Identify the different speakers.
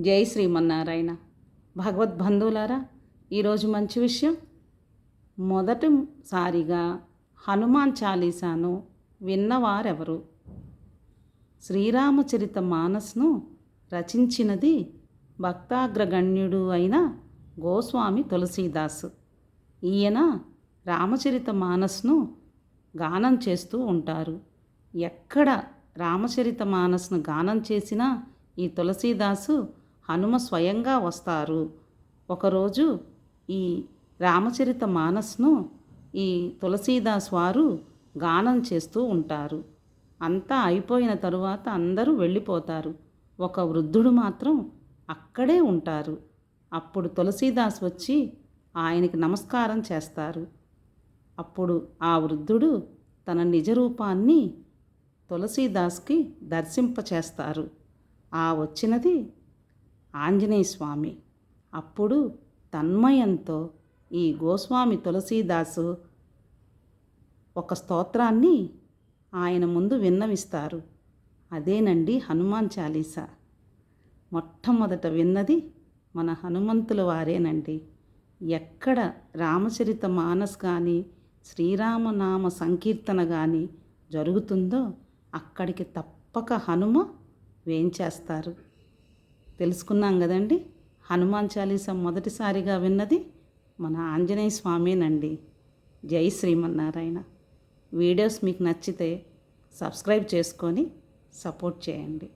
Speaker 1: జై శ్రీమన్నారాయణ. భగవద్బంధువులారా ఈరోజు మంచి విషయం. మొదటిసారిగా హనుమాన్ చాలీసాను విన్నవారెవరు? శ్రీరామచరిత మానస్ను రచించినది భక్తాగ్రగణ్యుడు అయిన గోస్వామి తులసీదాసు. ఈయన రామచరిత మానస్ను గానం చేస్తూ ఉంటారు. ఎక్కడ రామచరిత మానస్ను గానం చేసినా ఈ తులసీదాసు హనుమ స్వయంగా వస్తారు. ఒకరోజు ఈ రామచరిత మానస్ను ఈ తులసీదాస్ వారు గానం చేస్తూ ఉంటారు. అంతా అయిపోయిన తరువాత అందరూ వెళ్ళిపోతారు. ఒక వృద్ధుడు మాత్రం అక్కడే ఉంటారు. అప్పుడు తులసీదాస్ వచ్చి ఆయనకి నమస్కారం చేస్తారు. అప్పుడు ఆ వృద్ధుడు తన నిజ రూపాన్ని తులసీదాస్కి దర్శింపచేస్తారు. ఆ వచ్చినది ఆంజనేయ స్వామి. అప్పుడు తన్మయంతో ఈ గోస్వామి తులసీదాసు ఒక స్తోత్రాన్ని ఆయన ముందు విన్నవిస్తారు. అదేనండి హనుమాన్ చాలీసా. మొట్టమొదట విన్నది మన హనుమంతుల వారేనండి. ఎక్కడ రామచరిత మానస్ కానీ శ్రీరామనామ సంకీర్తన కానీ జరుగుతుందో అక్కడికి తప్పక హనుమ వేంచేస్తారు. తెలుసుకున్నాం కదండి. హనుమాన్ చాలీసా మొదటిసారిగా విన్నది మన ఆంజనేయ స్వామేనండి. జై శ్రీమన్నారాయణ. వీడియోస్ మీకు నచ్చితే సబ్స్క్రైబ్ చేసుకొని సపోర్ట్ చేయండి.